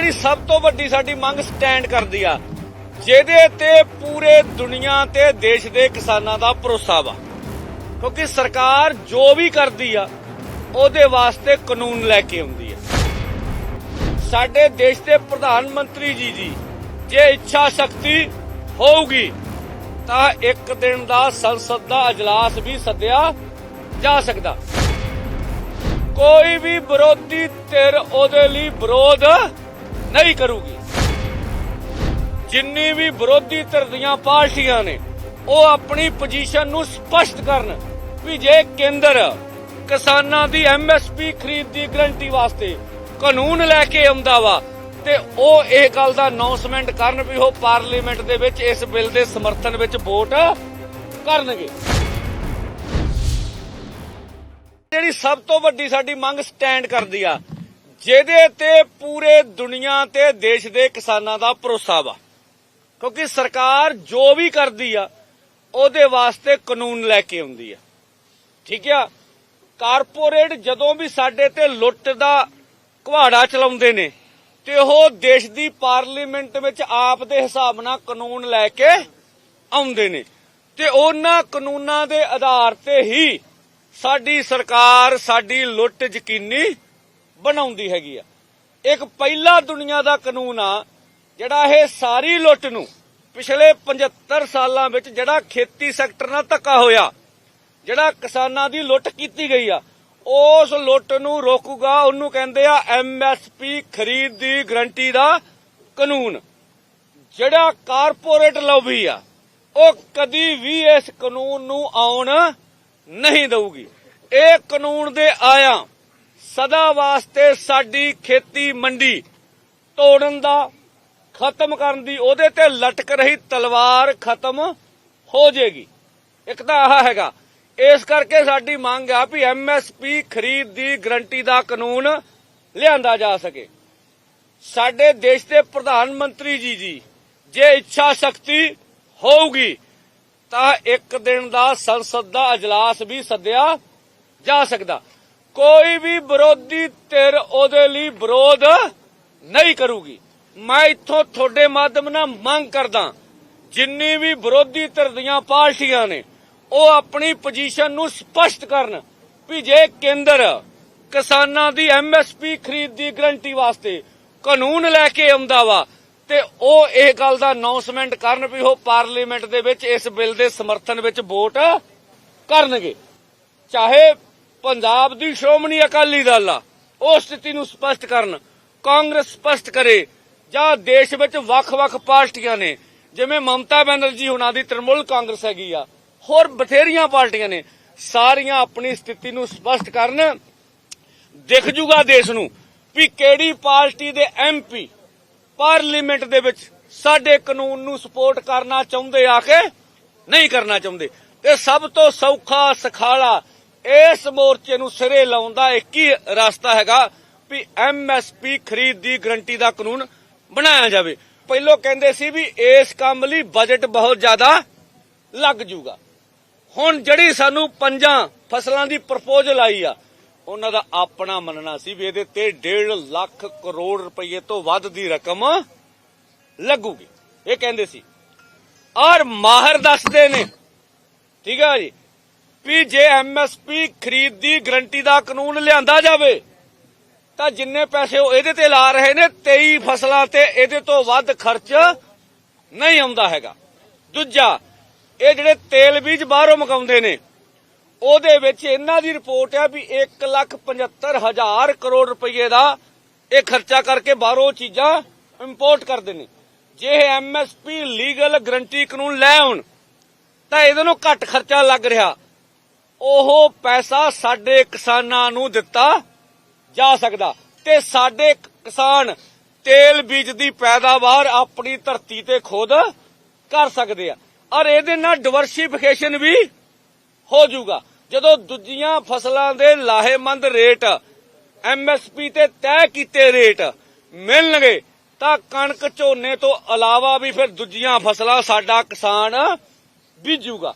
ਜਿਹੜੀ ਸਭ ਤੋਂ ਵੱਡੀ ਸਾਡੀ ਮੰਗ ਸਟੈਂਡ ਕਰਦੀ ਆ, ਜਿਹਦੇ ਤੇ ਪੂਰੇ ਦੁਨੀਆ ਤੇ ਦੇਸ਼ ਦੇ ਕਿਸਾਨਾਂ ਦਾ ਭਰੋਸਾ ਵਾ। ਕਿਉਂਕਿ ਸਰਕਾਰ ਜੋ ਵੀ ਕਰਦੀ ਆ, ਉਹਦੇ ਵਾਸਤੇ ਕਾਨੂੰਨ ਲੈ ਕੇ ਆਉਂਦੀ ਆ। ਸਾਡੇ ਦੇਸ਼ ਦੇ ਪ੍ਰਧਾਨ ਮੰਤਰੀ ਜੀ ਜੀ ਜੇ ਇੱਛਾ ਸ਼ਕਤੀ ਹੋਊਗੀ, ਤਾਂ ਇੱਕ ਦਿਨ ਦਾ ਸੰਸਦ ਦਾ ਅਜਲਾਸ ਵੀ ਸੱਦਿਆ ਜਾ ਸਕਦਾ। ਕੋਈ ਵੀ ਵਿਰੋਧੀ ਧਿਰ ਉਹਦੇ ਲਈ ਵਿਰੋਧ ਨਹੀਂ ਕਰੂਗੀ। ਜਿੰਨੀ ਵੀ ਵਿਰੋਧੀ ਧਿਰ ਦੀਆਂ ਪਾਰਟੀਆਂ ਨੇ, ਉਹ ਆਪਣੀ ਪੋਜੀਸ਼ਨ ਨੂੰ ਸਪਸ਼ਟ ਕਰਨ ਵੀ ਜੇ ਕੇਂਦਰ ਕਿਸਾਨਾਂ ਦੀ ਐਮਐਸਪੀ ਖਰੀਦ ਦੀ ਗਰੰਟੀ ਵਾਸਤੇ ਕਾਨੂੰਨ ਲੈ ਕੇ ਆਉਂਦਾ ਵਾ, ਤੇ ਉਹ ਇਹ ਗੱਲ ਦਾ ਅਨਾਉਂਸਮੈਂਟ ਕਰਨ ਵੀ ਉਹ ਪਾਰਲੀਮੈਂਟ ਦੇ ਵਿੱਚ ਇਸ ਬਿੱਲ ਦੇ ਸਮਰਥਨ ਵਿੱਚ ਵੋਟ ਕਰਨਗੇ। ਜਿਹੜੀ ਸਭ ਤੋਂ ਵੱਡੀ ਸਾਡੀ ਮੰਗ ਸਟੈਂਡ ਕਰਦੀ ਆ ਜਿਹਦੇ ਤੇ ਪੂਰੇ ਦੁਨੀਆ ਤੇ ਦੇਸ਼ ਦੇ ਕਿਸਾਨਾਂ ਦਾ ਭਰੋਸਾ ਵਾ। ਕਿਉਂਕਿ ਸਰਕਾਰ ਜੋ ਵੀ ਕਰਦੀ ਆ, ਉਹਦੇ ਵਾਸਤੇ ਕਾਨੂੰਨ ਲੈ ਕੇ ਆਉਂਦੀ ਆ। ਠੀਕ ਆ? ਕਾਰਪੋਰੇਟ ਜਦੋਂ ਵੀ ਸਾਡੇ ਤੇ ਲੁੱਟ ਦਾ ਕੁਹਾੜਾ ਚਲਾਉਂਦੇ ਨੇ, ਤੇ ਉਹ ਦੇਸ਼ ਦੀ ਪਾਰਲੀਮੈਂਟ ਵਿੱਚ ਆਪ ਦੇ ਹਿਸਾਬ ਨਾਲ ਕਾਨੂੰਨ ਲੈ ਕੇ ਆਉਂਦੇ ਨੇ। ਤੇ ਉਹਨਾਂ ਕਾਨੂੰਨਾਂ ਦੇ ਆਧਾਰ ਤੇ ਹੀ ਸਾਡੀ ਸਰਕਾਰ, ਸਾਡੀ ਲੁੱਟ ਯਕੀਨੀ ਬਣਾਉਂਦੀ ਹੈਗੀ ਆ। ਇੱਕ ਪਹਿਲਾ ਦੁਨੀਆ ਦਾ ਕਾਨੂੰਨ ਆ, ਜਿਹੜਾ ਇਹ ਸਾਰੀ ਲੁੱਟ ਨੂੰ ਪਿਛਲੇ 75 ਸਾਲਾਂ ਵਿੱਚ ਜਿਹੜਾ ਖੇਤੀ ਸੈਕਟਰ ਨਾਲ ਧੱਕਾ ਹੋਇਆ, ਜਿਹੜਾ ਕਿਸਾਨਾਂ ਦੀ ਲੁੱਟ ਕੀਤੀ ਗਈ ਆ, ਉਸ ਲੁੱਟ ਨੂੰ ਰੋਕੂਗਾ, ਉਹਨੂੰ ਕਹਿੰਦੇ ਆ ਐਮਐਸਪੀ ਖਰੀਦ ਦੀ ਗਰੰਟੀ ਦਾ ਕਾਨੂੰਨ। ਜਿਹੜਾ ਕਾਰਪੋਰੇਟ ਲੌਬੀ ਆ, ਉਹ ਕਦੀ ਵੀ ਇਸ ਕਾਨੂੰਨ ਨੂੰ ਆਉਣ ਨਹੀਂ ਦਊਗੀ। ਇਹ ਕਾਨੂੰਨ ਦੇ ਆਇਆ ਸਦਾ ਵਾਸਤੇ ਸਾਡੀ ਖੇਤੀ ਮੰਡੀ ਤੋੜਨ ਦਾ ਖਤਮ ਕਰਨ ਦੀ ਉਹਦੇ ਤੇ ਲਟਕ ਰਹੀ ਤਲਵਾਰ ਖਤਮ ਹੋ ਜਾਏਗੀ। ਇੱਕ ਤਾਂ ਆਹ ਹੈਗਾ, ਇਸ ਕਰਕੇ ਸਾਡੀ ਮੰਗ ਆ ਵੀ ਐਮਐਸਪੀ ਖਰੀਦ ਦੀ ਗਰੰਟੀ ਦਾ ਕਾਨੂੰਨ ਲਿਆਂਦਾ ਜਾ ਸਕੇ। ਸਾਡੇ ਦੇਸ਼ ਦੇ ਪ੍ਰਧਾਨ ਮੰਤਰੀ ਜੀ ਜੀ, ਜੇ ਇੱਛਾ ਸ਼ਕਤੀ ਹੋਊਗੀ, ਤਾਂ ਇੱਕ ਦਿਨ ਦਾ ਸੰਸਦ ਦਾ ਅਜਲਾਸ ਵੀ ਸੱਦਿਆ ਜਾ ਸਕਦਾ। ਕੋਈ ਵੀ ਵਿਰੋਧੀ ਧਿਰ ਉਹਦੇ ਲਈ ਵਿਰੋਧ ਨਹੀਂ ਕਰੂਗੀ। ਮੈਂ ਇੱਥੋਂ ਤੁਹਾਡੇ ਮਾਧਿਅਮ ਨਾਲ ਮੰਗ ਕਰਦਾ, ਜਿੰਨੀ ਵੀ ਵਿਰੋਧੀ ਧਿਰ ਦੀਆਂ ਪਾਰਟੀਆਂ ਨੇ, ਉਹ ਆਪਣੀ ਪੋਜੀਸ਼ਨ ਨੂੰ ਸਪਸ਼ਟ ਕਰਨ ਵੀ ਜੇ ਕੇਂਦਰ ਕਿਸਾਨਾਂ ਦੀ ਐਮਐਸਪੀ ਖਰੀਦ ਦੀ ਗਰੰਟੀ ਵਾਸਤੇ ਕਾਨੂੰਨ ਲੈ ਕੇ ਆਉਂਦਾ ਵਾ, ਤੇ ਉਹ ਇਹ ਗੱਲ ਦਾ ਅਨਾਉਂਸਮੈਂਟ ਕਰਨ ਵੀ ਉਹ ਪਾਰਲੀਮੈਂਟ ਦੇ ਵਿੱਚ ਇਸ ਬਿੱਲ ਦੇ ਸਮਰਥਨ ਵਿੱਚ ਵੋਟ ਕਰਨਗੇ। ਚਾਹੇ ਪੰਜਾਬ ਦੀ ਸ਼੍ਰੋਮਣੀ ਅਕਾਲੀ ਦਲ ਆ, ਉਹ ਸਥਿਤੀ ਨੂੰ ਸਪਸ਼ਟ ਕਰਨ, ਕਾਂਗਰਸ ਸਪਸ਼ਟ ਕਰੇ, ਜਾਂ ਦੇਸ਼ ਵਿੱਚ ਵੱਖ-ਵੱਖ ਪਾਰਟੀਆਂ ਨੇ, ਜਿਵੇਂ ਮਮਤਾ ਬੈਨਰਜੀ ਹੁਣਾਂ ਦੀ ਤ੍ਰਿਣਮੂਲ ਕਾਂਗਰਸ ਹੈਗੀ ਆ, ਹੋਰ ਬਥੇਰੀਆਂ ਪਾਰਟੀਆਂ ਨੇ, ਸਾਰੀਆਂ ਆਪਣੀ ਸਥਿਤੀ ਨੂੰ ਸਪਸ਼ਟ ਕਰਨ, ਦਿਖ ਜੂਗਾ ਦੇਸ਼ ਨੂੰ ਵੀ ਕਿਹੜੀ ਪਾਰਟੀ ਦੇ ਐਮਪੀ ਪਾਰਲੀਮੈਂਟ ਦੇ ਵਿੱਚ ਸਾਡੇ ਕਾਨੂੰਨ ਨੂੰ ਸਪੋਰਟ ਕਰਨਾ ਚਾਹੁੰਦੇ ਆ ਕੇ ਨਹੀਂ ਕਰਨਾ ਚਾਹੁੰਦੇ। ਤੇ ਸਭ ਤੋਂ ਸੌਖਾ, ਸਖਾਲਾ ਇਸ ਮੋਰਚੇ ਨੂੰ ਸਿਰੇ ਲਾਉਣ ਦਾ ਇੱਕ ਹੀ ਰਸਤਾ ਹੈਗਾ ਵੀ ਐਮਐਸਪੀ ਖਰੀਦ ਦੀ ਗਰੰਟੀ ਦਾ ਕਾਨੂੰਨ ਬਣਾਇਆ ਜਾਵੇ। ਪਹਿਲਾਂ ਕਹਿੰਦੇ ਸੀ ਵੀ ਇਸ ਕੰਮ ਲਈ ਬਜਟ ਬਹੁਤ ਜ਼ਿਆਦਾ ਲੱਗ ਜੂਗਾ। ਹੁਣ ਜਿਹੜੀ ਸਾਨੂੰ ਪੰਜਾਂ ਫਸਲਾਂ ਦੀ ਪ੍ਰਪੋਜ਼ਲ ਆਈ ਆ, ਉਹਨਾਂ ਦਾ ਆਪਣਾ ਮੰਨਣਾ ਸੀ ਵੀ ਇਹਦੇ ਤੇ 1.5 ਲੱਖ ਕਰੋੜ ਰੁਪਏ ਤੋਂ ਵੱਧ ਦੀ ਰਕਮ ਲੱਗੂਗੀ। ਇਹ ਕਹਿੰਦੇ ਸੀ। ਔਰ ਮਾਹਰ ਦੱਸਦੇ ਨੇ, ਠੀਕ ਹੈ ਜੀ ਵੀ ਜੇ ਐਮਐਸਪੀ ਖਰੀਦ ਦੀ ਗਰੰਟੀ ਦਾ ਕਾਨੂੰਨ ਲਿਆਂਦਾ ਜਾਵੇ, ਤਾਂ ਜਿੰਨੇ ਪੈਸੇ ਉਹ ਇਹਦੇ ਤੇ ਲਾ ਰਹੇ ਨੇ 23 ਫਸਲਾਂ ਤੇ ਇਹਦੇ ਤੋਂ ਵੱਧ ਖਰਚ ਨਹੀਂ ਆਉਂਦਾ ਹੈਗਾ। ਦੂਜਾ, ਇਹ ਜਿਹੜੇ ਤੇਲ ਬੀਜ ਬਾਹਰੋਂ ਮਗਾਉਂਦੇ ਨੇ, ਉਹਦੇ ਵਿੱਚ ਇਹਨਾਂ ਦੀ ਰਿਪੋਰਟ ਹੈ ਵੀ 175000 ਕਰੋੜ ਰੁਪਏ ਦਾ ਇਹ ਖਰਚਾ ਕਰਕੇ ਬਾਹਰੋਂ ਚੀਜ਼ਾਂ ਇੰਪੋਰਟ ਕਰਦੇ ਨੇ। ਜੇ ਇਹ ਐਮਐਸਪੀ ਲੀਗਲ ਗਰੰਟੀ ਕਾਨੂੰਨ ਲੈ ਆਉਣ, ਤਾਂ ਇਹਦੇ ਨੂੰ ਘੱਟ ਖਰਚਾ ਲੱਗ ਰਿਹਾ। ਉਹ ਪੈਸਾ ਸਾਡੇ ਕਿਸਾਨਾਂ ਨੂੰ ਦਿੱਤਾ ਜਾ ਸਕਦਾ ਤੇ ਸਾਡੇ ਕਿਸਾਨ ਤੇਲ ਬੀਜ ਦੀ ਪੈਦਾਵਾਰ ਆਪਣੀ ਧਰਤੀ ਤੇ ਖੁਦ ਕਰ ਸਕਦੇ ਆ। ਔਰ ਇਹਦੇ ਨਾਲ ਡਿਵਰਸਿਫਿਕੇਸ਼ਨ ਵੀ ਹੋ ਜਾਊਗਾ। ਜਦੋਂ ਦੂਜੀਆਂ ਫਸਲਾਂ ਦੇ ਲਾਹੇਮੰਦ ਰੇਟ ਐਮਐਸਪੀ ਤੇ ਤੈਅ ਕੀਤੇ ਰੇਟ ਮਿਲਣਗੇ, ਤਾਂ ਕਣਕ ਝੋਨੇ ਤੋਂ ਇਲਾਵਾ ਵੀ ਫਿਰ ਦੂਜੀਆਂ ਫਸਲਾਂ ਸਾਡਾ ਕਿਸਾਨ ਬੀਜੂਗਾ।